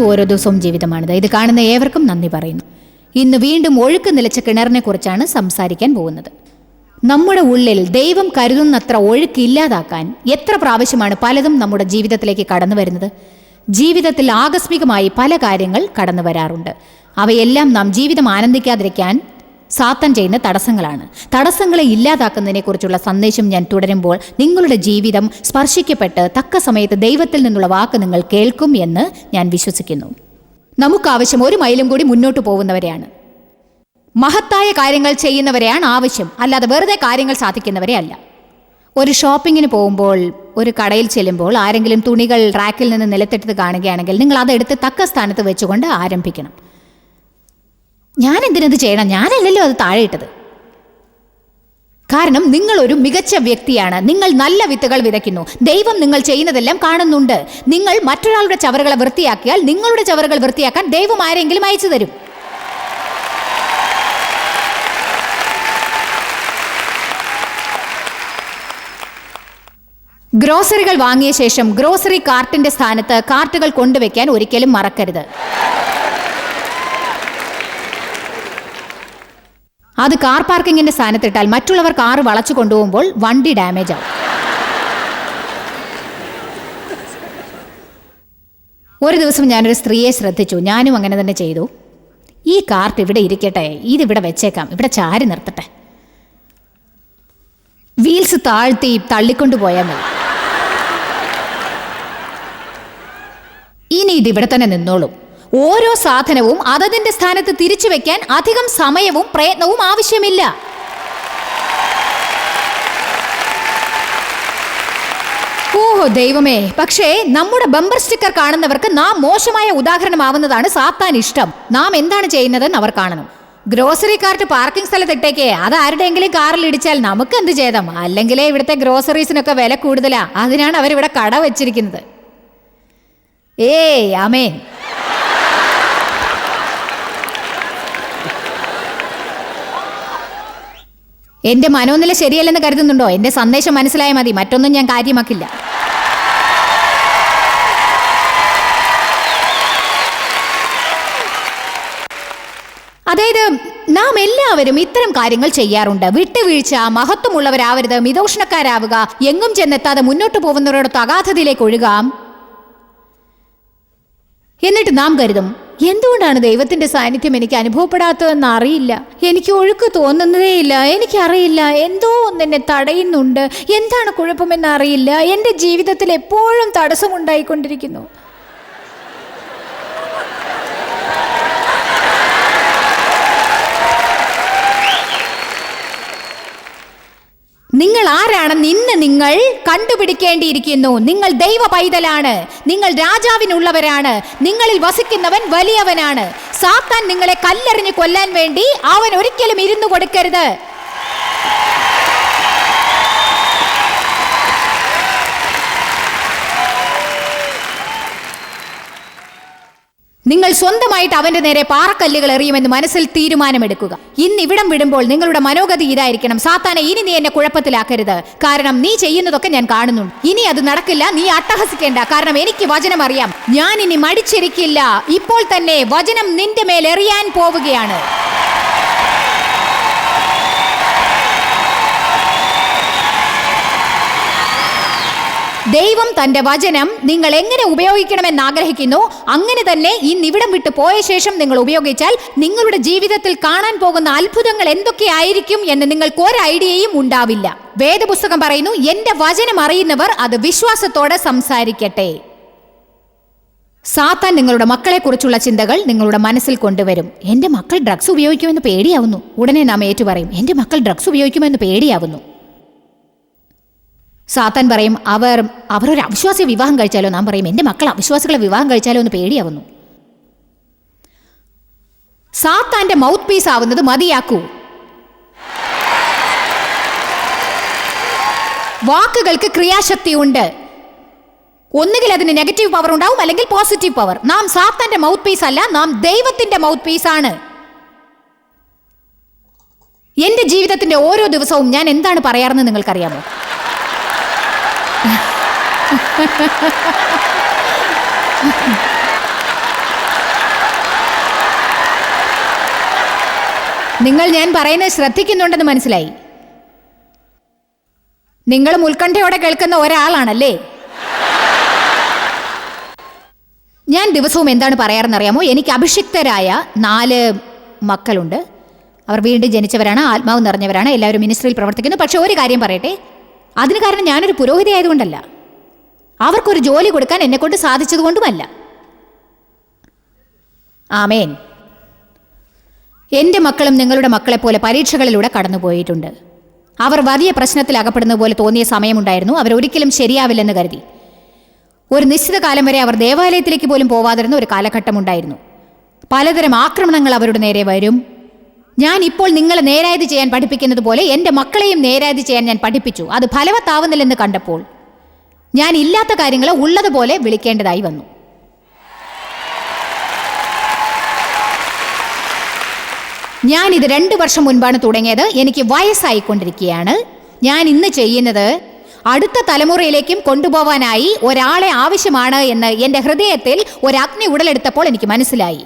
ഓരോ ദിവസവും ജീവിതമാണിത്. ഇത് കാണുന്ന ഏവർക്കും നന്ദി പറയുന്നു. ഇന്ന് വീണ്ടും ഒഴുക്ക് നിലച്ച കിണറിനെ കുറിച്ചാണ് സംസാരിക്കാൻ പോകുന്നത്. നമ്മുടെ ഉള്ളിൽ ദൈവം കരുതുന്നത്ര ഒഴുക്ക് ഇല്ലാതാക്കാൻ എത്ര പ്രാവശ്യമാണ് പലതും നമ്മുടെ ജീവിതത്തിലേക്ക് കടന്നു വരുന്നത്? ജീവിതത്തിൽ ആകസ്മികമായി പല കാര്യങ്ങൾ കടന്നു വരാറുണ്ട്. അവയെല്ലാം നാം ജീവിതം ആനന്ദിക്കാതിരിക്കാൻ സാത്തൻ ചെയ്യുന്ന തടസ്സങ്ങളാണ്. തടസ്സങ്ങളെ ഇല്ലാതാക്കുന്നതിനെക്കുറിച്ചുള്ള സന്ദേശം ഞാൻ തുടരുമ്പോൾ നിങ്ങളുടെ ജീവിതം സ്പർശിക്കപ്പെട്ട് തക്ക സമയത്ത് ദൈവത്തിൽ നിന്നുള്ള വാക്ക് നിങ്ങൾ കേൾക്കും എന്ന് ഞാൻ വിശ്വസിക്കുന്നു. നമുക്കാവശ്യം ഒരു മൈലും കൂടി മുന്നോട്ട് പോകുന്നവരെയാണ്. മഹത്തായ കാര്യങ്ങൾ ചെയ്യുന്നവരെയാണ് ആവശ്യം. അല്ലാതെ വെറുതെ കാര്യങ്ങൾ സാധിക്കുന്നവരെ അല്ല. ഒരു ഷോപ്പിങ്ങിന് പോകുമ്പോൾ ഒരു കടയിൽ ചെല്ലുമ്പോൾ ആരെങ്കിലും തുണികൾ റാക്കിൽ നിന്ന് നിലത്തെടുത്ത് കാണുകയാണെങ്കിൽ നിങ്ങൾ അതെടുത്ത് തക്ക സ്ഥാനത്ത് വെച്ചുകൊണ്ട് ആരംഭിക്കണം. ഞാൻ എന്തിനത് ചെയ്യണം? ഞാനല്ലല്ലോ അത് താഴെ ഇട്ടത്. കാരണം നിങ്ങൾ ഒരു മികച്ച വ്യക്തിയാണ്. നിങ്ങൾ നല്ല വിത്തുകൾ വിതയ്ക്കുന്നു. ദൈവം നിങ്ങൾ ചെയ്യുന്നതെല്ലാം കാണുന്നുണ്ട്. നിങ്ങൾ മറ്റൊരാളുടെ ചവറുകളെ വൃത്തിയാക്കിയാൽ നിങ്ങളുടെ ചവറുകൾ വൃത്തിയാക്കാൻ ദൈവം ആരെങ്കിലും അയച്ചു തരും. ഗ്രോസറികൾ വാങ്ങിയ ശേഷം ഗ്രോസറി കാർട്ടിന്റെ സ്ഥാനത്ത് കാർട്ടുകൾ കൊണ്ടുവയ്ക്കാൻ ഒരിക്കലും മറക്കരുത്. അത് കാർ പാർക്കിങ്ങിന്റെ സ്ഥാനത്തിട്ടാൽ മറ്റുള്ളവർ കാർ വളച്ചു കൊണ്ടുപോകുമ്പോൾ വണ്ടി ഡാമേജ് ആവും. ഒരു ദിവസം ഞാനൊരു സ്ത്രീയെ ശ്രദ്ധിച്ചു. ഞാനും അങ്ങനെ തന്നെ ചെയ്തു. ഈ കാർട്ട് ഇവിടെ ഇരിക്കട്ടെ. ഇതിവിടെ വെച്ചേക്കാം. ഇവിടെ ചാരി നിർത്തട്ടെ. വീൽസ് താഴ്ത്തി തള്ളിക്കൊണ്ടു പോയാൽ മതി. ഇനി ഇതിവിടെ തന്നെ നിന്നോളും. ഓരോ സാധനവും അതതിന്റെ സ്ഥാനത്ത് തിരിച്ചു വെക്കാൻ അധികം സമയവും പ്രയത്നവും ആവശ്യമില്ല. ഓഹോ ദൈവമേ. പക്ഷേ നമ്മുടെ ബമ്പർ സ്റ്റിക്കർ കാണുന്നവർക്ക് നാം മോശമായ ഉദാഹരണമാവുന്നതാണ് സാത്താൻ ഇഷ്ടം. നാം എന്താണ് ചെയ്യുന്നതെന്ന് അവർ കാണണം. ഗ്രോസറി കാർട്ട് പാർക്കിംഗ് സ്ഥലത്തിട്ടേക്ക് അത് ആരുടെയെങ്കിലും കാറിൽ ഇടിച്ചാൽ നമുക്ക് എന്ത് ചെയ്താം അല്ലെങ്കിലേ ഇവിടുത്തെ ഗ്രോസറീസിനൊക്കെ വില കൂടുതലാ. അതിനാണ് അവരിവിടെ കട വെച്ചിരിക്കുന്നത്. ഏയ് അമേൻ എന്റെ മനോനില ശരിയല്ലെന്ന് കരുതുന്നുണ്ടോ? എന്റെ സന്ദേശം മനസ്സിലായ മതി. മറ്റൊന്നും ഞാൻ കാര്യമാക്കില്ല. അതായത് നാം എല്ലാവരും ഇത്തരം കാര്യങ്ങൾ ചെയ്യാറുണ്ട്. വിട്ടുവീഴ്ച മഹത്വമുള്ളവരാവരുത് മിതോഷ്ണക്കാരാവുക എങ്ങും ചെന്നെത്താതെ മുന്നോട്ട് പോകുന്നവരോടൊത്ത് അഗാധതയിലേക്ക് ഒഴുകാം. എന്നിട്ട് നാം കരുതും എന്തുകൊണ്ടാണ് ദൈവത്തിന്റെ സാന്നിധ്യം എനിക്ക് അനുഭവപ്പെടാത്തതെന്ന് അറിയില്ല? എനിക്ക് ഒഴുക്ക് തോന്നുന്നതേയില്ല. എനിക്കറിയില്ല. എന്തോ ഒന്നെന്നെ തടയുന്നുണ്ട്. എന്താണ് കുഴപ്പമെന്ന് അറിയില്ല. എന്റെ ജീവിതത്തിൽ എപ്പോഴും തടസ്സമുണ്ടായിക്കൊണ്ടിരിക്കുന്നു. നിങ്ങൾ ആരാണെന്ന് ഇന്ന് നിങ്ങൾ കണ്ടുപിടിക്കേണ്ടിയിരിക്കുന്നു? നിങ്ങൾ ദൈവ പൈതലാണ്. നിങ്ങൾ രാജാവിനുള്ളവരാണ്. നിങ്ങളിൽ വസിക്കുന്നവൻ വലിയവനാണ്. സാത്താൻ നിങ്ങളെ കല്ലെറിഞ്ഞ് കൊല്ലാൻ വേണ്ടി അവൻ ഒരിക്കലും ഇരുന്നു കൊടുക്കരുത്. നിങ്ങൾ സ്വന്തമായിട്ട് അവന്റെ നേരെ പാറക്കല്ലുകൾ എറിയുമെന്ന് മനസ്സിൽ തീരുമാനമെടുക്കുക. ഇന്ന് ഇവിടം വിടുമ്പോൾ നിങ്ങളുടെ മനോഗതി ഇതായിരിക്കണം. സാത്താനെ ഇനി നീ എന്നെ കുഴപ്പത്തിലാക്കരുത്. കാരണം നീ ചെയ്യുന്നതൊക്കെ ഞാൻ കാണുന്നു. ഇനി അത് നടക്കില്ല. നീ അട്ടഹസിക്കേണ്ട. കാരണം എനിക്ക് വചനം അറിയാം ഞാൻ ഇനി മടിച്ചിരിക്കില്ല. ഇപ്പോൾ തന്നെ വചനം നിന്റെ മേൽ എറിയാൻ പോവുകയാണ്. ദൈവം തന്റെ വചനം നിങ്ങൾ എങ്ങനെ ഉപയോഗിക്കണമെന്ന് ആഗ്രഹിക്കുന്നു അങ്ങനെ തന്നെ ഈ നിവിടം വിട്ട് പോയ ശേഷം നിങ്ങൾ ഉപയോഗിച്ചാൽ നിങ്ങളുടെ ജീവിതത്തിൽ കാണാൻ പോകുന്ന അത്ഭുതങ്ങൾ എന്തൊക്കെയായിരിക്കും എന്ന് നിങ്ങൾക്ക് ഒരു ഐഡിയയും ഉണ്ടാവില്ല. വേദപുസ്തകം പറയുന്നു എന്റെ വചനം അറിയുന്നവർ അത് വിശ്വാസത്തോടെ സംസാരിക്കട്ടെ. സാത്താൻ നിങ്ങളുടെ മക്കളെ കുറിച്ചുള്ള ചിന്തകൾ നിങ്ങളുടെ മനസ്സിൽ കൊണ്ടുവരും. എന്റെ മക്കൾ ഡ്രഗ്സ് ഉപയോഗിക്കുമെന്ന് പേടിയാവുന്നു. ഉടനെ നാം ഏറ്റുപറയും എന്റെ മക്കൾ ഡ്രഗ്സ് ഉപയോഗിക്കുമെന്ന് പേടിയാവുന്നു. സാത്താൻ പറയും അവർ അവരൊരു അവിശ്വാസിയെ വിവാഹം കഴിച്ചാലോ? നാം പറയും എന്റെ മക്കൾ അവിശ്വാസികളെ വിവാഹം കഴിച്ചാലോ? എന്ന് പേടിയാവുന്നു. സാത്താന്റെ മൗത്ത് പീസ് ആവുന്നത് മതിയാക്കൂ. വാക്കുകൾക്ക് ക്രിയാശക്തി ഉണ്ട്. ഒന്നുകിൽ അതിന് നെഗറ്റീവ് പവർ ഉണ്ടാവും അല്ലെങ്കിൽ പോസിറ്റീവ് പവർ നാം സാത്താന്റെ മൗത്ത് പീസ് അല്ല നാം ദൈവത്തിന്റെ മൗത്ത് പീസ് ആണ്. എന്റെ ജീവിതത്തിന്റെ ഓരോ ദിവസവും ഞാൻ എന്താണ് പറയാറെന്ന് നിങ്ങൾക്കറിയാമോ? നിങ്ങൾ ഞാൻ പറയുന്നത് ശ്രദ്ധിക്കുന്നുണ്ടെന്ന് മനസ്സിലായി. നിങ്ങൾ ഉത്കണ്ഠയോടെ കേൾക്കുന്ന ഒരാളാണല്ലേ? ഞാൻ ദിവസവും എന്താണ് പറയാറെന്നറിയാമോ? എനിക്ക് അഭിഷിക്തരായ നാല് മക്കളുണ്ട്. അവർ വീണ്ടും ജനിച്ചവരാണ് ആത്മാവ് നിറഞ്ഞവരാണ് എല്ലാവരും മിനിസ്ട്രിയിൽ പ്രവർത്തിക്കുന്നു. പക്ഷേ ഒരു കാര്യം പറയട്ടെ അതിന് കാരണം ഞാനൊരു പുരോഹിതി ആയതുകൊണ്ടല്ല. അവർക്കൊരു ജോലി കൊടുക്കാൻ എന്നെക്കൊണ്ട് സാധിച്ചതുകൊണ്ടുമല്ല ആമേൻ. എന്റെ മക്കളും നിങ്ങളുടെ മക്കളെപ്പോലെ പരീക്ഷകളിലൂടെ കടന്നുപോയിട്ടുണ്ട്. അവർ വലിയ പ്രശ്നത്തിൽ അകപ്പെടുന്ന പോലെ തോന്നിയ സമയമുണ്ടായിരുന്നു. അവരൊരിക്കലും ശരിയാവില്ലെന്ന് കരുതി. ഒരു നിശ്ചിത കാലം വരെ അവർ ദേവാലയത്തിലേക്ക് പോലും പോവാതിരുന്ന ഒരു കാലഘട്ടമുണ്ടായിരുന്നു. പലതരം ആക്രമണങ്ങൾ അവരുടെ നേരെ വരും. ഞാൻ ഇപ്പോൾ നിങ്ങളെ നേരായത് ചെയ്യാൻ പഠിപ്പിക്കുന്നത് പോലെ എന്റെ മക്കളെയും നേരായത് ചെയ്യാൻ ഞാൻ പഠിപ്പിച്ചു. അത് ഫലവത്താവുന്നില്ലെന്ന് കണ്ടപ്പോൾ ഞാൻ ഇല്ലാത്ത കാര്യങ്ങളെ ഉള്ളതുപോലെ വിളിക്കേണ്ടതായി വന്നു. ഞാൻ ഇത് രണ്ട് വർഷം മുൻപാണ് തുടങ്ങിയത്. എനിക്ക് വയസ്സായിക്കൊണ്ടിരിക്കുകയാണ്. ഞാൻ ഇന്ന് ചെയ്യുന്നത് അടുത്ത തലമുറയിലേക്കും കൊണ്ടുപോവാനായി ഒരാളെ ആവശ്യമാണ് എന്ന് എന്റെ ഹൃദയത്തിൽ ഒരു അഗ്നി ഉടലെടുത്തപ്പോൾ എനിക്ക് മനസ്സിലായി.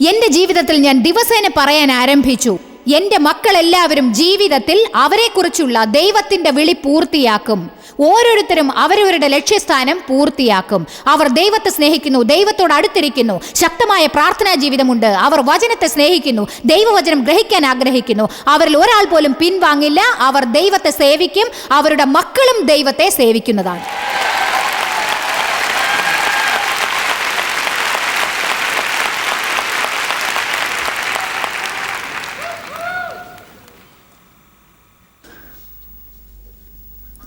എന്റെ ജീവിതത്തിൽ ഞാൻ ദിവസേന പറയാൻ ആരംഭിച്ചു. എന്റെ മക്കളെല്ലാവരും ജീവിതത്തിൽ അവരെക്കുറിച്ചുള്ള ദൈവത്തിന്റെ വിളി പൂർത്തിയാക്കും. ഓരോരുത്തരും അവരവരുടെ ലക്ഷ്യസ്ഥാനം പൂർത്തിയാക്കും. അവർ ദൈവത്തെ സ്നേഹിക്കുന്നു ദൈവത്തോട് അടുത്തിരിക്കുന്നു. ശക്തമായ പ്രാർത്ഥനാ ജീവിതമുണ്ട്. അവർ വചനത്തെ സ്നേഹിക്കുന്നു ദൈവവചനം ഗ്രഹിക്കാൻ ആഗ്രഹിക്കുന്നു. അവരിൽ ഒരാൾ പോലും പിൻവാങ്ങില്ല. അവർ ദൈവത്തെ സേവിക്കും. അവരുടെ മക്കളും ദൈവത്തെ സേവിക്കുന്നതാണ്.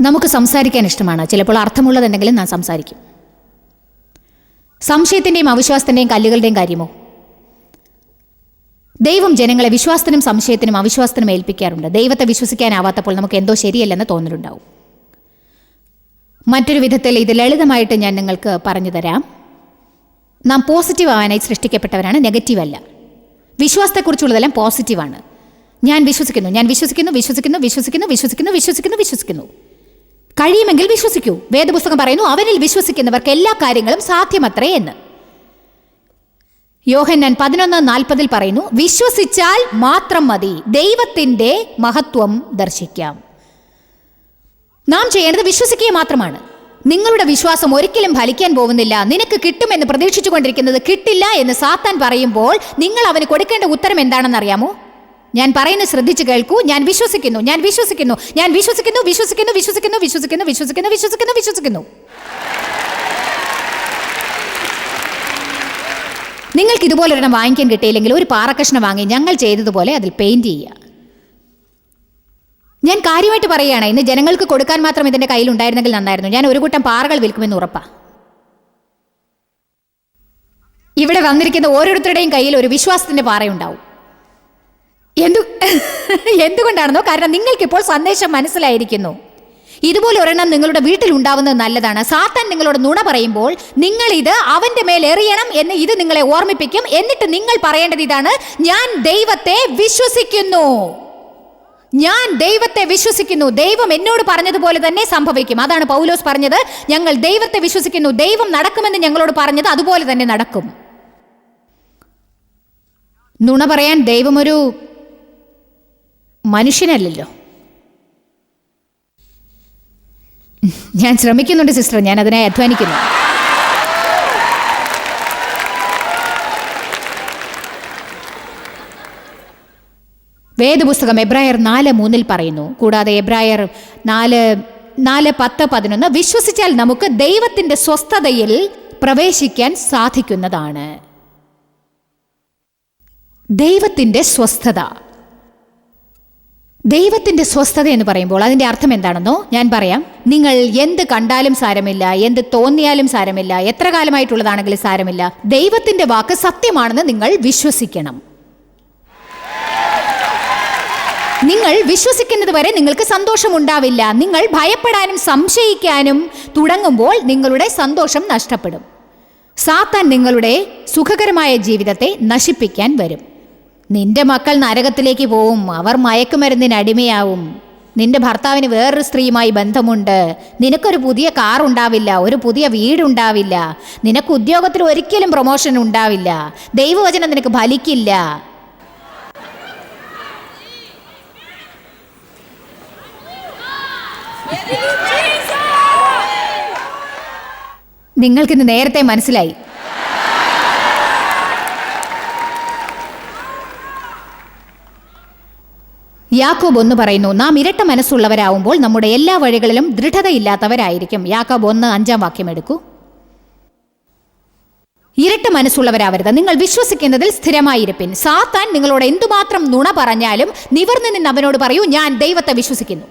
നമുക്ക് സംസാരിക്കാൻ ഇഷ്ടമാണ്. ചിലപ്പോൾ അർത്ഥമുള്ളതെന്തെങ്കിലും ഞാൻ സംസാരിക്കും. സംശയത്തിന്റെയും അവിശ്വാസത്തിന്റെയും കല്ലുകളുടെയും കാര്യമോ? ദൈവം ജനങ്ങളെ വിശ്വാസത്തിനും സംശയത്തിനും അവിശ്വാസത്തിനും ഏൽപ്പിക്കാറുണ്ട്. ദൈവത്തെ വിശ്വസിക്കാനാവാത്തപ്പോൾ നമുക്ക് എന്തോ ശരിയല്ലെന്ന് തോന്നലുണ്ടാവും. മറ്റൊരു വിധത്തിൽ ഇത് ലളിതമായിട്ട് ഞാൻ നിങ്ങൾക്ക് പറഞ്ഞു തരാം. നാം പോസിറ്റീവ് ആവാനായി സൃഷ്ടിക്കപ്പെട്ടവരാണ് നെഗറ്റീവ് അല്ല. വിശ്വാസത്തെക്കുറിച്ചുള്ളതെല്ലാം പോസിറ്റീവാണ് ഞാൻ വിശ്വസിക്കുന്നു ഞാൻ വിശ്വസിക്കുന്നു വിശ്വസിക്കുന്നു വിശ്വസിക്കുന്നു വിശ്വസിക്കുന്നു വിശ്വസിക്കുന്നു വിശ്വസിക്കുന്നു. കഴിയുമെങ്കിൽ വിശ്വസിക്കൂ. വേദപുസ്തകം പറയുന്നു അവനിൽ വിശ്വസിക്കുന്നവർക്ക് എല്ലാ കാര്യങ്ങളും സാധ്യമത്രേ എന്ന്. യോഹന്നാൻ പതിനൊന്ന് നാൽപ്പതിൽ പറയുന്നു വിശ്വസിച്ചാൽ മാത്രം മതി ദൈവത്തിന്റെ മഹത്വം ദർശിക്കാം. നാം ചെയ്യേണ്ടത് വിശ്വസിക്കുക മാത്രമാണ്. നിങ്ങളുടെ വിശ്വാസം ഒരിക്കലും ഫലിക്കാൻ പോകുന്നില്ല. നിനക്ക് കിട്ടുമെന്ന് പ്രതീക്ഷിച്ചു കൊണ്ടിരിക്കുന്നത് കിട്ടില്ല എന്ന് സാത്താൻ പറയുമ്പോൾ നിങ്ങൾ അവന് കൊടുക്കേണ്ട ഉത്തരം എന്താണെന്ന് അറിയാമോ ഞാൻ പറയുന്നത് ശ്രദ്ധിച്ച് കേൾക്കൂ. ഞാൻ വിശ്വസിക്കുന്നു. ഞാൻ വിശ്വസിക്കുന്നു. ഞാൻ വിശ്വസിക്കുന്നു വിശ്വസിക്കുന്നു വിശ്വസിക്കുന്നു വിശ്വസിക്കുന്നു വിശ്വസിക്കുന്നു വിശ്വസിക്കുന്നു വിശ്വസിക്കുന്നു. നിങ്ങൾക്ക് ഇതുപോലെ ഒരെണ്ണം വാങ്ങിക്കാൻ കിട്ടിയില്ലെങ്കിൽ ഒരു പാറക്കഷ്ണം വാങ്ങി ഞങ്ങൾ ചെയ്തതുപോലെ അതിൽ പെയിന്റ് ചെയ്യുക. ഞാൻ കാര്യമായിട്ട് പറയുകയാണ് ഇന്ന് ജനങ്ങൾക്ക് കൊടുക്കാൻ മാത്രം ഇതിന്റെ കയ്യിൽ ഉണ്ടായിരുന്നെങ്കിൽ നന്നായിരുന്നു. ഞാൻ ഒരു കൂട്ടം പാറകൾ വിൽക്കുമെന്ന് ഉറപ്പാണ് ഇവിടെ വന്നിരിക്കുന്ന ഓരോരുത്തരുടെയും കയ്യിൽ ഒരു വിശ്വാസത്തിന്റെ പാറയുണ്ടാവും. എന്തു എന്തുകൊണ്ടാണെന്നോ? കാരണം നിങ്ങൾക്കിപ്പോൾ സന്ദേശം മനസ്സിലായിരിക്കുന്നു. ഇതുപോലെ ഒരെണ്ണം നിങ്ങളുടെ വീട്ടിൽ ഉണ്ടാവുന്നത് നല്ലതാണ്. സാത്താൻ നിങ്ങളോട് നുണ പറയുമ്പോൾ നിങ്ങൾ ഇത് അവന്റെ മേൽ എറിയണം എന്ന് ഇത് നിങ്ങളെ ഓർമ്മിപ്പിക്കും. എന്നിട്ട് നിങ്ങൾ പറയേണ്ടത് ഇതാണ് ഞാൻ ദൈവത്തെ വിശ്വസിക്കുന്നു. ഞാൻ ദൈവത്തെ വിശ്വസിക്കുന്നു. ദൈവം എന്നോട് പറഞ്ഞതുപോലെ തന്നെ സംഭവിക്കും. അതാണ് പൗലോസ് പറഞ്ഞത്. ഞങ്ങൾ ദൈവത്തെ വിശ്വസിക്കുന്നു. ദൈവം നടക്കുമെന്ന് ഞങ്ങളോട് പറഞ്ഞത് അതുപോലെ തന്നെ നടക്കും. നുണ പറയാൻ ദൈവമൊരു മനുഷ്യനല്ലല്ലോ. ഞാൻ ശ്രമിക്കുന്നുണ്ട് സിസ്റ്റർ. ഞാൻ അതിനായി അധ്വാനിക്കുന്നു. വേദപുസ്തകം എബ്രായർ നാല് മൂന്നിൽ പറയുന്നു കൂടാതെ എബ്രായർ നാല് നാല് പത്ത് പതിനൊന്ന് വിശ്വസിച്ചാൽ നമുക്ക് ദൈവത്തിന്റെ സ്വസ്ഥതയിൽ പ്രവേശിക്കാൻ സാധിക്കുന്നതാണ്. ദൈവത്തിന്റെ സ്വസ്ഥത. ദൈവത്തിന്റെ സ്വസ്ഥത എന്ന് പറയുമ്പോൾ അതിന്റെ അർത്ഥം എന്താണെന്നോ ഞാൻ പറയാം. നിങ്ങൾ എന്ത് കണ്ടാലും സാരമില്ല എന്ത് തോന്നിയാലും സാരമില്ല എത്ര കാലമായിട്ടുള്ളതാണെങ്കിലും സാരമില്ല. ദൈവത്തിന്റെ വാക്ക് സത്യമാണെന്ന് നിങ്ങൾ വിശ്വസിക്കണം. നിങ്ങൾ വിശ്വസിക്കുന്നത് വരെ നിങ്ങൾക്ക് സന്തോഷമുണ്ടാവില്ല. നിങ്ങൾ ഭയപ്പെടാനും സംശയിക്കാനും തുടങ്ങുമ്പോൾ നിങ്ങളുടെ സന്തോഷം നഷ്ടപ്പെടും. സാത്താൻ നിങ്ങളുടെ സുഖകരമായ ജീവിതത്തെ നശിപ്പിക്കാൻ വരും. നിന്റെ മക്കൾ നരകത്തിലേക്ക് പോവും. അവർ മയക്കുമരുന്നിന് അടിമയാവും. നിന്റെ ഭർത്താവിന് വേറൊരു സ്ത്രീയുമായി ബന്ധമുണ്ട്. നിനക്കൊരു പുതിയ കാർ ഉണ്ടാവില്ല. ഒരു പുതിയ വീടുണ്ടാവില്ല നിനക്ക് ഉദ്യോഗത്തിൽ ഒരിക്കലും പ്രൊമോഷൻ ഉണ്ടാവില്ല. ദൈവവചനം നിനക്ക് ഫലിക്കില്ല. നിങ്ങൾക്കിന്ന് നേരത്തെ മനസ്സിലായി. യാക്കോബ് ഒന്ന് പറയുന്നു നാം ഇരട്ട മനസ്സുള്ളവരാവുമ്പോൾ നമ്മുടെ എല്ലാ വഴികളിലും ദൃഢതയില്ലാത്തവരായിരിക്കും. യാക്കോബ് ഒന്ന് അഞ്ചാം വാക്യം എടുക്കൂ. ഇരട്ട മനസ്സുള്ളവരാവരുത്. നിങ്ങൾ വിശ്വസിക്കുന്നതിൽ സ്ഥിരമായിരിപ്പിൻ. സാത്താൻ നിങ്ങളോട് എന്തുമാത്രം നുണ പറഞ്ഞാലും നിവർന്ന് നിന്ന് അവനോട് പറയൂ ഞാൻ ദൈവത്തെ വിശ്വസിക്കുന്നു.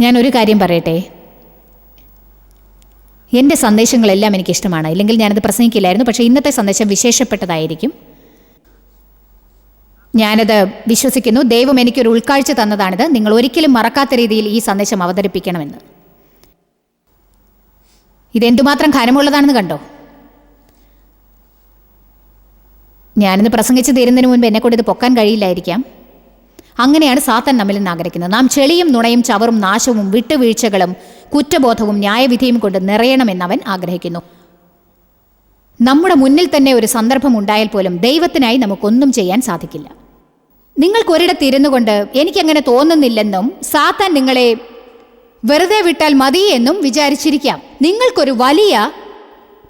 ഞാൻ ഒരു കാര്യം പറയട്ടെ? എന്റെ സന്ദേശങ്ങളെല്ലാം എനിക്കിഷ്ടമാണ്. ഇല്ലെങ്കിൽ ഞാനത് പ്രസംഗിക്കില്ലായിരുന്നു. പക്ഷേ ഇന്നത്തെ സന്ദേശം വിശേഷപ്പെട്ടതായിരിക്കും. ഞാനത് വിശ്വസിക്കുന്നു. ദൈവം എനിക്കൊരു ഉൾക്കാഴ്ച തന്നതാണിത്. നിങ്ങൾ ഒരിക്കലും മറക്കാത്ത രീതിയിൽ ഈ സന്ദേശം അവതരിപ്പിക്കണമെന്ന്. ഇതെന്തുമാത്രം ഖനമുള്ളതാണെന്ന് കണ്ടോ? ഞാനിന്ന് പ്രസംഗിച്ച് തീരുന്നതിന് മുൻപ് എന്നെക്കൊണ്ട് ഇത് പൊക്കാൻ കഴിയില്ലായിരിക്കാം. അങ്ങനെയാണ് സാത്തൻ നമ്മിൽ നിന്ന് ആഗ്രഹിക്കുന്നത്. നാം ചെളിയും നുണയും ചവറും നാശവും വിട്ടുവീഴ്ചകളും കുറ്റബോധവും ന്യായവിധിയും കൊണ്ട് നിറയണമെന്ന് അവൻ ആഗ്രഹിക്കുന്നു. നമ്മുടെ മുന്നിൽ തന്നെ ഒരു സന്ദർഭം ഉണ്ടായാൽ പോലും ദൈവത്തിനായി നമുക്കൊന്നും ചെയ്യാൻ സാധിക്കില്ല. നിങ്ങൾക്ക് ഒരിടത്ത് ഇരുന്നു കൊണ്ട് എനിക്കങ്ങനെ തോന്നുന്നില്ലെന്നും സാത്താൻ നിങ്ങളെ വെറുതെ വിട്ടാൽ മതി എന്നും വിചാരിച്ചിരിക്കാം. നിങ്ങൾക്കൊരു വലിയ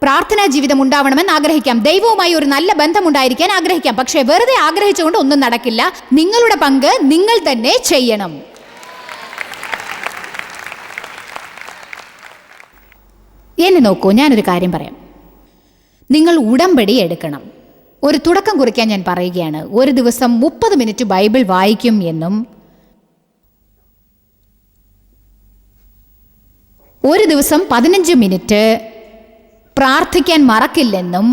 പ്രാർത്ഥനാ ജീവിതം ഉണ്ടാവണമെന്ന് ആഗ്രഹിക്കാം. ദൈവവുമായി ഒരു നല്ല ബന്ധം ഉണ്ടായിരിക്കാൻ ആഗ്രഹിക്കാം. പക്ഷേ വെറുതെ ആഗ്രഹിച്ചുകൊണ്ട് ഒന്നും നടക്കില്ല. നിങ്ങളുടെ പങ്ക് നിങ്ങൾ തന്നെ ചെയ്യണം. എന്നെ നോക്കൂ ഞാനൊരു കാര്യം പറയാം. നിങ്ങൾ ഉടമ്പടി എടുക്കണം. ഒരു തുടക്കം കുറിക്കാൻ ഞാൻ പറയുകയാണ്. ഒരു ദിവസം മുപ്പത് മിനിറ്റ് ബൈബിൾ വായിക്കും എന്നും ഒരു ദിവസം പതിനഞ്ച് മിനിറ്റ് പ്രാർത്ഥിക്കാൻ മറക്കില്ലെന്നും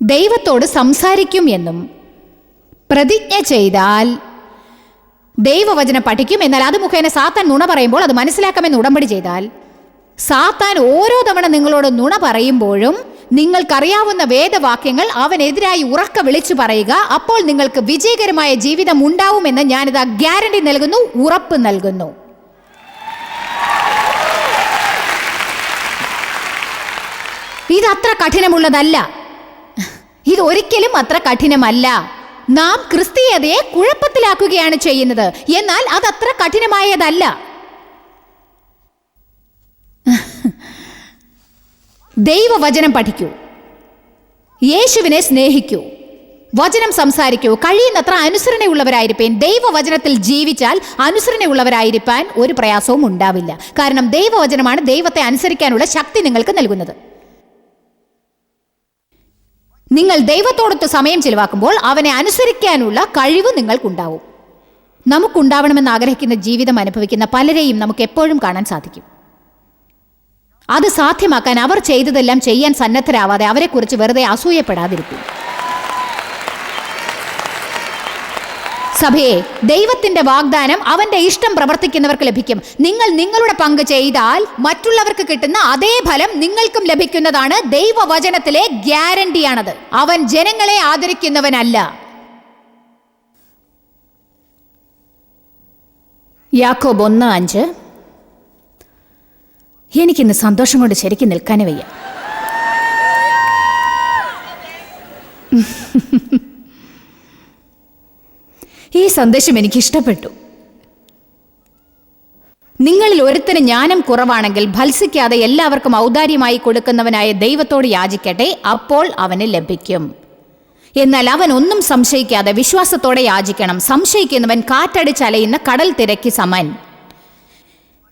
ദൈവത്തോട് സംസാരിക്കും എന്നും പ്രതിജ്ഞ ചെയ്താൽ ദൈവവചനം പഠിക്കും എന്നാൽ അത് മുഖേന സാത്താൻ നുണ പറയുമ്പോൾ അത് മനസ്സിലാക്കാമെന്ന് ഉടമ്പടി ചെയ്താൽ സാത്താൻ ഓരോ തവണ നിങ്ങളോട് നുണ പറയുമ്പോഴും നിങ്ങൾക്കറിയാവുന്ന വേദവാക്യങ്ങൾ അവനെതിരായി ഉറക്ക വിളിച്ചു പറയുക അപ്പോൾ നിങ്ങൾക്ക് വിജയകരമായ ജീവിതം ഉണ്ടാവുമെന്ന് ഞാനിത് ഗ്യാരണ്ടി നൽകുന്നു ഉറപ്പ് നൽകുന്നു. ഇത് അത്ര കഠിനമുള്ളതല്ല. ഇത് ഒരിക്കലും അത്ര കഠിനമല്ല. നാം ക്രിസ്തീയതയെ കുഴപ്പത്തിലാക്കുകയാണ് ചെയ്യുന്നത്. എന്നാൽ അത് അത്ര കഠിനമായതല്ല. ദൈവവചനം പഠിക്കൂ. യേശുവിനെ സ്നേഹിക്കൂ. വചനം സംസാരിക്കൂ. കഴിയുന്നത്ര അനുസരണയുള്ളവരായിരിക്കാൻ ദൈവവചനത്തിൽ ജീവിച്ചാൽ അനുസരണയുള്ളവരായിരിക്കാൻ ഒരു പ്രയാസവും ഉണ്ടാവില്ല. കാരണം ദൈവവചനമാണ് ദൈവത്തെ അനുസരിക്കാനുള്ള ശക്തി നിങ്ങൾക്ക് നൽകുന്നത്. നിങ്ങൾ ദൈവത്തോടൊത്ത് സമയം ചിലവാക്കുമ്പോൾ അവനെ അനുസരിക്കാനുള്ള കഴിവ് നിങ്ങൾക്കുണ്ടാവും. നമുക്കുണ്ടാവണമെന്ന് ആഗ്രഹിക്കുന്ന ജീവിതം അനുഭവിക്കുന്ന പലരെയും നമുക്ക് എപ്പോഴും കാണാൻ സാധിക്കും. അത് സാധ്യമാക്കാൻ അവർ ചെയ്തതെല്ലാം ചെയ്യാൻ സന്നദ്ധരാവാതെ അവരെക്കുറിച്ച് വെറുതെ അസൂയപ്പെടാതിരിക്കും. സഭയെ ദൈവത്തിന്റെ വാഗ്ദാനം അവന്റെ ഇഷ്ടം പ്രവർത്തിക്കുന്നവർക്ക് ലഭിക്കും. നിങ്ങൾ നിങ്ങളുടെ പങ്ക് ചെയ്താൽ മറ്റുള്ളവർക്ക് കിട്ടുന്ന അതേ ഫലം നിങ്ങൾക്കും ലഭിക്കുന്നതാണ് ദൈവവചനത്തിലെ ഗ്യാരണ്ടിയാണത്. അവൻ ജനങ്ങളെ ആദരിക്കുന്നവനല്ല. യാക്കോബ് ഒന്ന് അഞ്ച്. എനിക്കിന്ന് സന്തോഷം കൊണ്ട് ശരിക്കും നിൽക്കാനേ വയ്യ. ഈ സന്ദേശം എനിക്ക് ഇഷ്ടപ്പെട്ടു. നിങ്ങളിൽ ഒരുത്തിന് ജ്ഞാനം കുറവാണെങ്കിൽ ഭത്സിക്കാതെ എല്ലാവർക്കും ഔദാര്യമായി കൊടുക്കുന്നവനായ ദൈവത്തോട് യാചിക്കട്ടെ അപ്പോൾ അവന് ലഭിക്കും. എന്നാൽ അവൻ ഒന്നും സംശയിക്കാതെ വിശ്വാസത്തോടെ യാചിക്കണം. സംശയിക്കുന്നവൻ കാറ്റടിച്ചലയുന്ന കടൽ തിരക്കി സമൻ.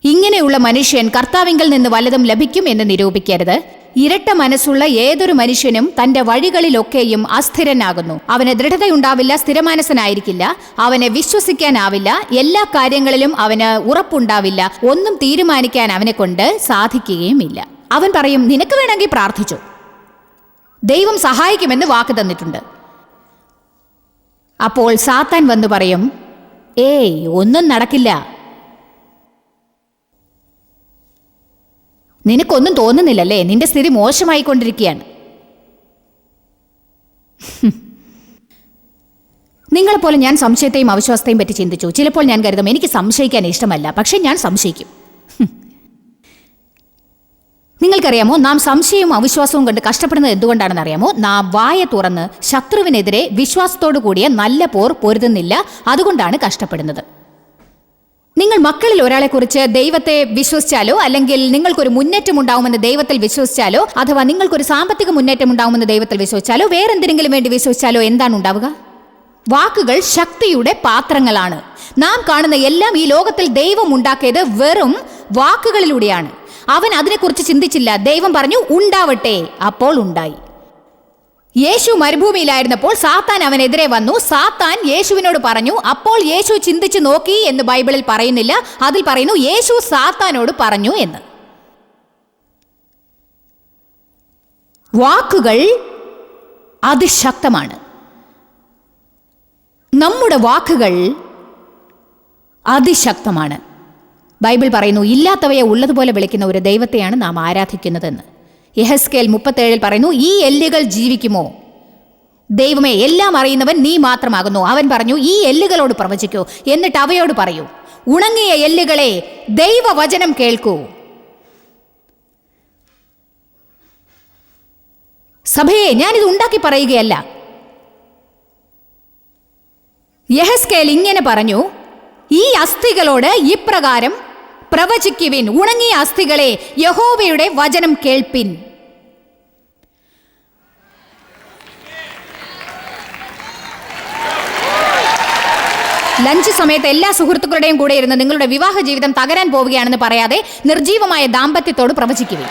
ഇങ്ങനെയുള്ള മനുഷ്യൻ കർത്താവിങ്കിൽ നിന്ന് വല്ലതും ലഭിക്കും എന്ന് നിരൂപിക്കരുത്. ഇരട്ട മനസ്സുള്ള ഏതൊരു മനുഷ്യനും തന്റെ വഴികളിലൊക്കെയും അസ്ഥിരനാകുന്നു. അവന് ദൃഢതയുണ്ടാവില്ല സ്ഥിരമാനസനായിരിക്കില്ല അവനെ വിശ്വസിക്കാനാവില്ല എല്ലാ കാര്യങ്ങളിലും അവന് ഉറപ്പുണ്ടാവില്ല ഒന്നും തീരുമാനിക്കാൻ അവനെ കൊണ്ട് സാധിക്കുകയുമില്ല. അവൻ പറയും നിനക്ക് വേണമെങ്കിൽ പ്രാർത്ഥിച്ചു. ദൈവം സഹായിക്കുമെന്ന് വാക്ക് തന്നിട്ടുണ്ട്. അപ്പോൾ സാത്താൻ വന്ന് പറയും ഏയ് ഒന്നും നടക്കില്ല. നിനക്കൊന്നും തോന്നുന്നില്ലല്ലേ? നിന്റെ സ്ഥിതി മോശമായിക്കൊണ്ടിരിക്കുകയാണ്. നിങ്ങളെപ്പോലെ ഞാൻ സംശയത്തെയും അവിശ്വാസത്തെയും പറ്റി ചിന്തിച്ചു. ചിലപ്പോൾ ഞാൻ കരുതും എനിക്ക് സംശയിക്കാൻ ഇഷ്ടമല്ല പക്ഷെ ഞാൻ സംശയിക്കും. നിങ്ങൾക്കറിയാമോ നാം സംശയവും അവിശ്വാസവും കൊണ്ട് കഷ്ടപ്പെടുന്നത് എന്തുകൊണ്ടാണെന്ന് അറിയാമോ? നാം വായ തുറന്ന് ശത്രുവിനെതിരെ വിശ്വാസത്തോടു കൂടിയ നല്ല പോർ പൊരുതുന്നില്ല അതുകൊണ്ടാണ് കഷ്ടപ്പെടുന്നത്. നിങ്ങൾ മക്കളിൽ ഒരാളെക്കുറിച്ച് ദൈവത്തെ വിശ്വസിച്ചാലോ അല്ലെങ്കിൽ നിങ്ങൾക്കൊരു മുന്നേറ്റം ഉണ്ടാവുമെന്ന് ദൈവത്തിൽ വിശ്വസിച്ചാലോ അഥവാ നിങ്ങൾക്കൊരു സാമ്പത്തിക മുന്നേറ്റം ഉണ്ടാവുമെന്ന് ദൈവത്തിൽ വിശ്വസിച്ചാലോ വേറെന്തെങ്കിലും വേണ്ടി വിശ്വസിച്ചാലോ എന്താണ് ഉണ്ടാവുക? വാക്കുകൾ ശക്തിയുടെ പാത്രങ്ങളാണ്. നാം കാണുന്ന എല്ലാം ഈ ലോകത്തിൽ ദൈവം ഉണ്ടാക്കിയത് വെറും വാക്കുകളിലൂടെയാണ്. അവൻ അതിനെക്കുറിച്ച് ചിന്തിച്ചില്ല. ദൈവം പറഞ്ഞു ഉണ്ടാവട്ടെ. അപ്പോൾ ഉണ്ടായി. യേശു മരുഭൂമിയിലായിരുന്നപ്പോൾ സാത്താൻ അവനെതിരെ വന്നു. സാത്താൻ യേശുവിനോട് പറഞ്ഞു അപ്പോൾ യേശു ചിന്തിച്ചു നോക്കി എന്ന് ബൈബിളിൽ പറയുന്നില്ല. അതിൽ പറയുന്നു യേശു സാത്താനോട് പറഞ്ഞു എന്ന്. വാക്കുകൾ അതിശക്തമാണ്. നമ്മുടെ വാക്കുകൾ അതിശക്തമാണ്. ബൈബിൾ പറയുന്നു ഇല്ലാത്തവയെ ഉള്ളതുപോലെ വിളിക്കുന്ന ഒരു ദൈവത്തെയാണ് നാം ആരാധിക്കുന്നതെന്ന്. യഹസ്കേൽ മുപ്പത്തേഴിൽ പറയുന്നു ഈ എല്ലുകൾ ജീവിക്കുമോ? ദൈവമേ എല്ലാം അറിയുന്നവൻ നീ മാത്രമാകുന്നു. അവൻ പറഞ്ഞു ഈ എല്ലുകളോട് പ്രവചിക്കൂ എന്നിട്ട് അവയോട് പറയൂ. ഉണങ്ങിയ എല്ലുകളെ ദൈവവചനം കേൾക്കൂ. സഭയെ ഞാനിത് ഉണ്ടാക്കി പറയുകയല്ല. യഹസ്കേൽ ഇങ്ങനെ പറഞ്ഞു ഈ അസ്ഥികളോട് ഇപ്രകാരം പ്രവചിക്കുവിൻ. ഉണങ്ങിയ അസ്ഥികളെ യഹോവയുടെ വചനം കേൾപ്പിൻ. ലഞ്ച് സമയത്ത് എല്ലാ സുഹൃത്തുക്കളുടെയും കൂടെ ഇരുന്ന് നിങ്ങളുടെ വിവാഹ ജീവിതം തകരാൻ പോവുകയാണെന്ന് പറയാതെ നിർജീവമായ ദാമ്പത്യത്തോട് പ്രവചിക്കുവിൻ.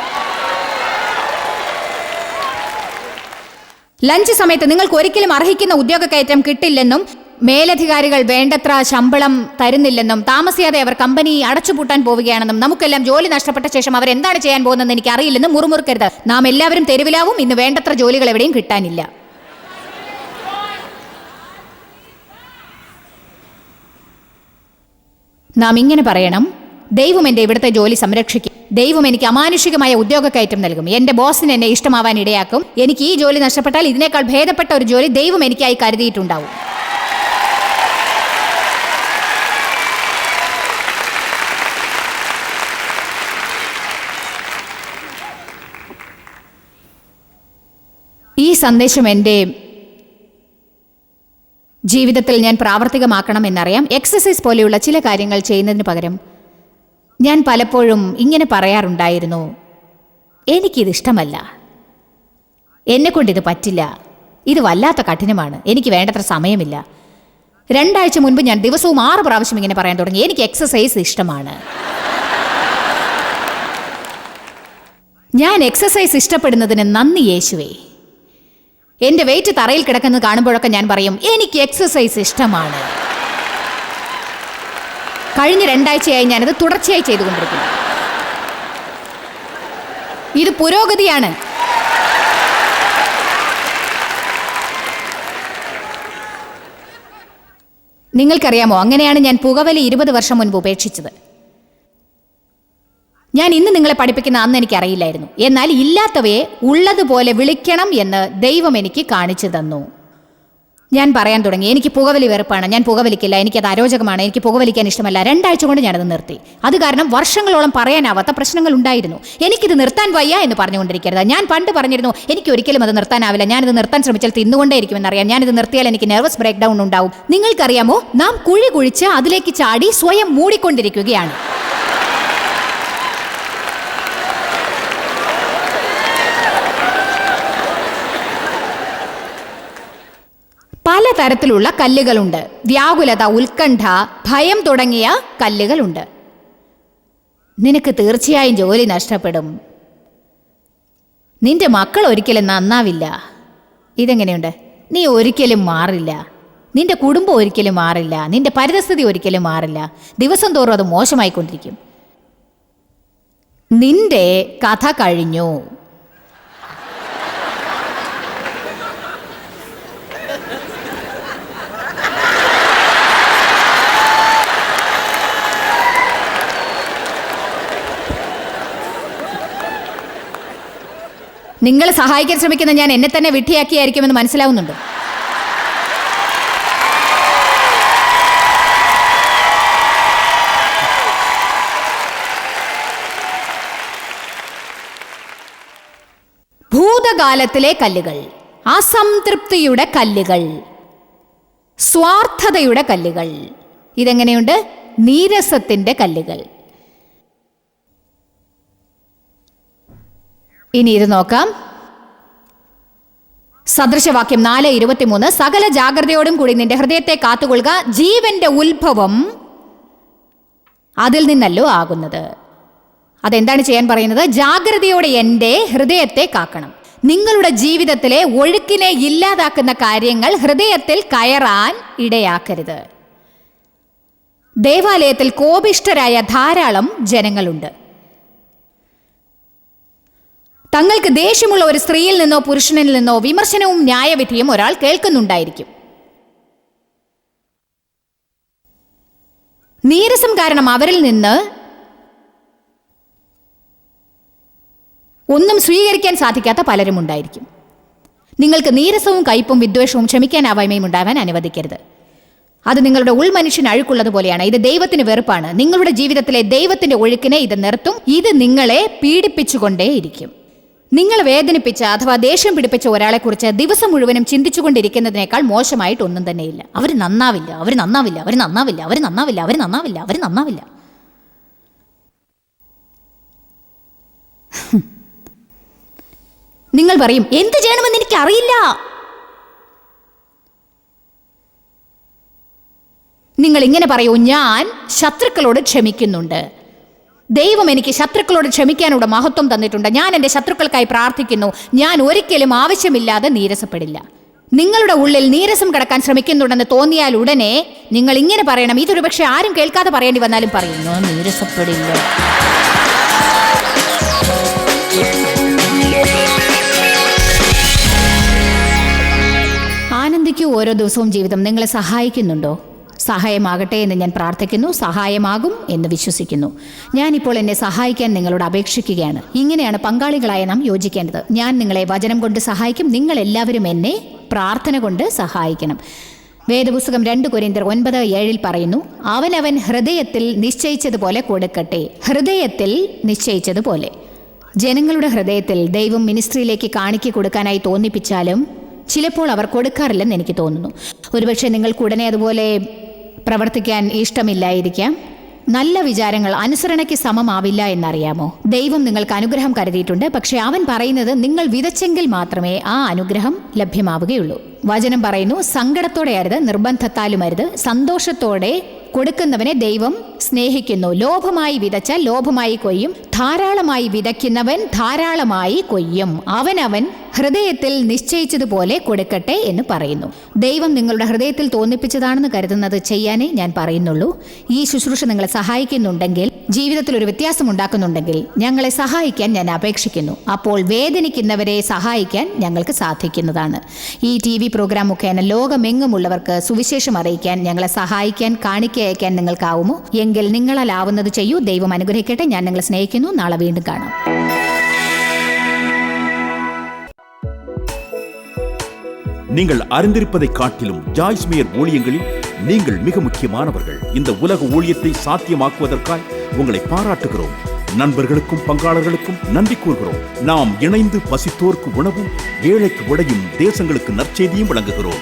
ലഞ്ച് സമയത്ത് നിങ്ങൾക്ക് ഒരിക്കലും അർഹിക്കുന്ന ഉദ്യോഗ കയറ്റം കിട്ടില്ലെന്നും മേലധികാരികൾ വേണ്ടത്ര ശമ്പളം തരുന്നില്ലെന്നും താമസിയാതെ അവർ കമ്പനി അടച്ചുപൂട്ടാൻ പോവുകയാണെന്നും നമുക്കെല്ലാം ജോലി നഷ്ടപ്പെട്ട ശേഷം അവർ എന്താണ് ചെയ്യാൻ പോകുന്നതെന്ന് എനിക്ക് അറിയില്ലെന്നും മുറുമുറുക്കരുത്. നാം എല്ലാവരും തെരുവിലാവും. ഇന്ന് വേണ്ടത്ര ജോലികൾ എവിടെയും കിട്ടാനില്ല. നാം ഇങ്ങനെ പറയണം. ദൈവം എന്റെ ഇവിടുത്തെ ജോലി സംരക്ഷിക്കും. ദൈവം എനിക്ക് അമാനുഷികമായ ഉദ്യോഗ കയറ്റം നൽകും. എന്റെ ബോസിന് എന്നെ ഇഷ്ടമാവാൻ ഇടയാക്കും. എനിക്ക് ഈ ജോലി നഷ്ടപ്പെട്ടാൽ ഇതിനേക്കാൾ ഭേദപ്പെട്ട ഒരു ജോലി ദൈവം എനിക്കായി കരുതിയിട്ടുണ്ടാവും. സന്ദേശം എന്റെ ജീവിതത്തിൽ ഞാൻ പ്രാവർത്തികമാക്കണം എന്നറിയാം. എക്സസൈസ് പോലെയുള്ള ചില കാര്യങ്ങൾ ചെയ്യുന്നതിന് പകരം ഞാൻ പലപ്പോഴും ഇങ്ങനെ പറയാറുണ്ടായിരുന്നു. എനിക്കിത് ഇഷ്ടമല്ല. എന്നെക്കൊണ്ടിത് പറ്റില്ല. ഇത് വല്ലാത്ത കഠിനമാണ്. എനിക്ക് വേണ്ടത്ര സമയമില്ല. രണ്ടാഴ്ച മുൻപ് ഞാൻ ദിവസവും ആറ് പ്രാവശ്യം ഇങ്ങനെ പറയാൻ തുടങ്ങി. എനിക്ക് എക്സസൈസ് ഇഷ്ടമാണ്. ഞാൻ എക്സസൈസ് ഇഷ്ടപ്പെടുന്നതിന് നന്ദി യേശുവേ. എന്റെ വെയിറ്റ് തറയിൽ കിടക്കുന്നത് കാണുമ്പോഴൊക്കെ ഞാൻ പറയും എനിക്ക് എക്സസൈസ് ഇഷ്ടമാണ്. കഴിഞ്ഞ രണ്ടാഴ്ചയായി ഞാനത് തുടർച്ചയായി ചെയ്തുകൊണ്ടിരിക്കുന്നു. ഇത് പുരോഗതിയാണ്. നിങ്ങൾക്കറിയാമോ അങ്ങനെയാണ് ഞാൻ പുകവലി ഇരുപത് വർഷം മുൻപ് ഉപേക്ഷിച്ചത്. ഞാൻ ഇന്ന് നിങ്ങളെ പഠിപ്പിക്കുന്ന അന്ന് എനിക്ക് അറിയില്ലായിരുന്നു എന്നാൽ ഇല്ലാത്തവയെ ഉള്ളതുപോലെ വിളിക്കണം എന്ന് ദൈവം എനിക്ക് കാണിച്ചു തന്നു. ഞാൻ പറയാൻ തുടങ്ങി. എനിക്ക് പുകവലി വെറുപ്പാണ്. ഞാൻ പുകവലിക്കില്ല. എനിക്കത് അരോചകമാണ്. എനിക്ക് പുകവലിക്കാൻ ഇഷ്ടമല്ല. രണ്ടാഴ്ച കൊണ്ട് ഞാനത് നിർത്തി. അത് കാരണം വർഷങ്ങളോളം പറയാനാവാത്ത പ്രശ്നങ്ങൾ ഉണ്ടായിരുന്നു. എനിക്കിത് നിർത്താൻ വയ്യ എന്ന് പറഞ്ഞുകൊണ്ടിരിക്കരുത്. ഞാൻ പണ്ട് പറഞ്ഞിരുന്നു എനിക്ക് ഒരിക്കലും അത് നിർത്താനാവില്ല. ഞാനിത് നിർത്താൻ ശ്രമിച്ചാൽ തിന്നുകൊണ്ടേ ഇരിക്കുമെന്നറിയാം ഞാനിത് നിർത്തിയാൽ എനിക്ക് നെർവസ് ബ്രേക്ക് ഡൗൺ ഉണ്ടാവും. നിങ്ങൾക്കറിയാമോ? നാം കുഴി കുഴിച്ച് അതിലേക്ക് ചാടി സ്വയം മൂടിക്കൊണ്ടിരിക്കുകയാണ്. പലതരത്തിലുള്ള കല്ലുകളുണ്ട്. വ്യാകുലത ഉത്കണ്ഠ ഭയം തുടങ്ങിയ കല്ലുകളുണ്ട്. നിനക്ക് തീർച്ചയായും ജോലി നഷ്ടപ്പെടും. നിന്റെ മക്കൾ ഒരിക്കലും നന്നാവില്ല. ഇതെങ്ങനെയുണ്ട്? നീ ഒരിക്കലും മാറില്ല. നിന്റെ കുടുംബം ഒരിക്കലും മാറില്ല. നിന്റെ പരിതസ്ഥിതി ഒരിക്കലും മാറില്ല. ദിവസം തോറും അത് മോശമായിക്കൊണ്ടിരിക്കും. നിന്റെ കഥ കഴിഞ്ഞു. നിങ്ങളെ സഹായിക്കാൻ ശ്രമിക്കുന്ന ഞാൻ എന്നെ തന്നെ വിട്ടിയാക്കിയായിരിക്കുമെന്ന് മനസ്സിലാവുന്നുണ്ട്. ഭൂതകാലത്തിലെ കല്ലുകൾ അസംതൃപ്തിയുടെ കല്ലുകൾ സ്വാർത്ഥതയുടെ കല്ലുകൾ. ഇതെങ്ങനെയുണ്ട്? നീരസത്തിന്റെ കല്ലുകൾ. ഇനി ഇത് നോക്കാം. സദൃശവാക്യം നാല് ഇരുപത്തിമൂന്ന്. സകല ജാഗ്രതയോടും കൂടി നിന്റെ ഹൃദയത്തെ കാത്തുകൊള്ളുക. ജീവന്റെ ഉത്ഭവം അതിൽ നിന്നല്ലോ ആകുന്നത്. അതെന്താണ് ചെയ്യാൻ പറയുന്നത്? ജാഗ്രതയോടെ എന്റെ ഹൃദയത്തെ കാക്കണം. നിങ്ങളുടെ ജീവിതത്തിലെ ഒഴുക്കിനെ ഇല്ലാതാക്കുന്ന കാര്യങ്ങൾ ഹൃദയത്തിൽ കയറാൻ ഇടയാക്കരുത്. ദേവാലയത്തിൽ കോപിഷ്ടരായ ധാരാളം ജനങ്ങളുണ്ട്. തങ്ങൾക്ക് ദേഷ്യമുള്ള ഒരു സ്ത്രീയിൽ നിന്നോ പുരുഷനിൽ നിന്നോ വിമർശനവും ന്യായവിധിയും ഒരാൾ കേൾക്കുന്നുണ്ടായിരിക്കും. നീരസം കാരണം അവരിൽ നിന്ന് ഒന്നും സ്വീകരിക്കാൻ സാധിക്കാത്ത പലരും ഉണ്ടായിരിക്കും നിങ്ങൾക്ക് നീരസവും കയ്പും വിദ്വേഷവും ക്ഷമിക്കാനാവായ്മയും ഉണ്ടാവാൻ അനുവദിക്കരുത്. അത് നിങ്ങളുടെ ഉൾമനുഷ്യൻ അഴുക്കുള്ളത് പോലെയാണ്. ഇത് ദൈവത്തിന് വെറുപ്പാണ്. നിങ്ങളുടെ ജീവിതത്തിലെ ദൈവത്തിന്റെ ഒഴുക്കിനെ ഇത് നിർത്തും. ഇത് നിങ്ങളെ പീഡിപ്പിച്ചുകൊണ്ടേയിരിക്കും. നിങ്ങൾ വേദനിപ്പിച്ച അഥവാ ദേഷ്യം പിടിപ്പിച്ച ഒരാളെ കുറിച്ച് ദിവസം മുഴുവനും ചിന്തിച്ചുകൊണ്ടിരിക്കുന്നതിനേക്കാൾ മോശമായിട്ട് ഒന്നും തന്നെയില്ല. അവർ നന്നാവില്ല അവർ നന്നാവില്ല അവർ നന്നാവില്ല അവർ നന്നാവില്ല അവർ നന്നാവില്ല അവർ നന്നാവില്ല. നിങ്ങൾ പറയും എന്ത് ചെയ്യണമെന്ന് എനിക്ക് അറിയില്ല നിങ്ങൾ ഇങ്ങനെ പറയൂ ഞാൻ ശത്രുക്കളോട് ക്ഷമിക്കുന്നുണ്ട്. ദൈവം എനിക്ക് ശത്രുക്കളോട് ക്ഷമിക്കാനുള്ള മഹത്വം തന്നിട്ടുണ്ട്. ഞാൻ എന്റെ ശത്രുക്കൾക്കായി പ്രാർത്ഥിക്കുന്നു. ഞാൻ ഒരിക്കലും ആവശ്യമില്ലാതെ നീരസപ്പെടില്ല. നിങ്ങളുടെ ഉള്ളിൽ നീരസം കിടക്കാൻ ശ്രമിക്കുന്നുണ്ടെന്ന് തോന്നിയാൽ ഉടനെ നിങ്ങൾ ഇങ്ങനെ പറയണം. ഇതൊരു പക്ഷെ ആരും കേൾക്കാതെ പറയേണ്ടി വന്നാലും പറയുന്നു നീരസപ്പെടില്ല. ആനന്ദിക്കൂ ഓരോ ദിവസവും ജീവിതം നിങ്ങളെ സഹായിക്കുന്നുണ്ടോ? സഹായമാകട്ടെ എന്ന് ഞാൻ പ്രാർത്ഥിക്കുന്നു സഹായമാകും എന്ന് വിശ്വസിക്കുന്നു. ഞാനിപ്പോൾ എന്നെ സഹായിക്കാൻ നിങ്ങളോട് അപേക്ഷിക്കുകയാണ്. ഇങ്ങനെയാണ് പങ്കാളികളായ നാം യോജിക്കേണ്ടത്. ഞാൻ നിങ്ങളെ വചനം കൊണ്ട് സഹായിക്കും നിങ്ങൾ എല്ലാവരും എന്നെ പ്രാർത്ഥന കൊണ്ട് സഹായിക്കണം. വേദപുസ്തകം രണ്ട് കൊരിന്തർ ഒൻപത് ഏഴിൽ പറയുന്നു അവനവൻ ഹൃദയത്തിൽ നിശ്ചയിച്ചതുപോലെ കൊടുക്കട്ടെ. ഹൃദയത്തിൽ നിശ്ചയിച്ചതുപോലെ. ജനങ്ങളുടെ ഹൃദയത്തിൽ ദൈവം മിനിസ്ട്രിയിലേക്ക് കാണിക്കി കൊടുക്കാനായി തോന്നിപ്പിച്ചാലും ചിലപ്പോൾ അവർ കൊടുക്കാറില്ലെന്ന് എനിക്ക് തോന്നുന്നു. ഒരുപക്ഷെ നിങ്ങൾക്ക് ഉടനെ അതുപോലെ പ്രവർത്തിക്കാൻ ഇഷ്ടമില്ലായിരിക്കാം. നല്ല വിചാരങ്ങൾ അനുസരണയ്ക്ക് സമമാവില്ല എന്നറിയാമോ? ദൈവം നിങ്ങൾക്ക് അനുഗ്രഹം കരുതിയിട്ടുണ്ട്. പക്ഷെ അവൻ പറയുന്നത് നിങ്ങൾ വിതച്ചെങ്കിൽ മാത്രമേ ആ അനുഗ്രഹം ലഭ്യമാവുകയുള്ളൂ. വചനം പറയുന്നു സങ്കടത്തോടെ അരുത് നിർബന്ധത്താലും അരുത് സന്തോഷത്തോടെ കൊടുക്കുന്നവനെ ദൈവം സ്നേഹിക്കുന്നു. ലോഭമായി വിതച്ച ലോഭമായി കൊയ്യും. ധാരാളമായി വിതയ്ക്കുന്നവൻ ധാരാളമായി കൊയ്യും. അവനവൻ ഹൃദയത്തിൽ നിശ്ചയിച്ചതുപോലെ കൊടുക്കട്ടെ എന്ന് പറയുന്നു. ദൈവം നിങ്ങളുടെ ഹൃദയത്തിൽ തോന്നിപ്പിച്ചതാണെന്ന് കരുതുന്നത് ചെയ്യാനേ ഞാൻ പറയുന്നുള്ളൂ. ഈ ശുശ്രൂഷ നിങ്ങളെ സഹായിക്കുന്നുണ്ടെങ്കിൽ ജീവിതത്തിൽ ഒരു വ്യത്യാസം ഉണ്ടാക്കുന്നുണ്ടെങ്കിൽ ഞങ്ങളെ സഹായിക്കാൻ ഞാൻ അപേക്ഷിക്കുന്നു. അപ്പോൾ വേദനിക്കുന്നവരെ സഹായിക്കാൻ ഞങ്ങൾക്ക് സാധിക്കുന്നതാണ്. ഈ ടി വി പ്രോഗ്രാം മുഖേന ലോകമെങ്ങുമുള്ളവർക്ക് സുവിശേഷം അറിയിക്കാൻ ഞങ്ങളെ സഹായിക്കാൻ കാണിക്കയക്കാൻ നിങ്ങൾക്കാവുമോ? എങ്കിൽ നിങ്ങളാലാവുന്നത് ചെയ്യൂ ദൈവം അനുഗ്രഹിക്കട്ടെ ഞാൻ നിങ്ങളെ സ്നേഹിക്കുന്നു നാളെ വീണ്ടും കാണാം நீங்கள் அறிந்திருப்பதை காட்டிலும் ஜாய்ஸ் மேயர் ஊழியங்களில் நீங்கள் மிக முக்கியமானவர்கள் இந்த உலக ஊழியத்தை சாத்தியமாக்குவதற்காய் உங்களை பாராட்டுகிறோம் நண்பர்களுக்கும் பங்காளர்களுக்கும் நன்றி கூறுகிறோம் நாம் இணைந்து பசித்தோர்க்கு உணவும் ஏழைக்கு உடையும் தேசங்களுக்கு நற்செய்தியும் வழங்குகிறோம்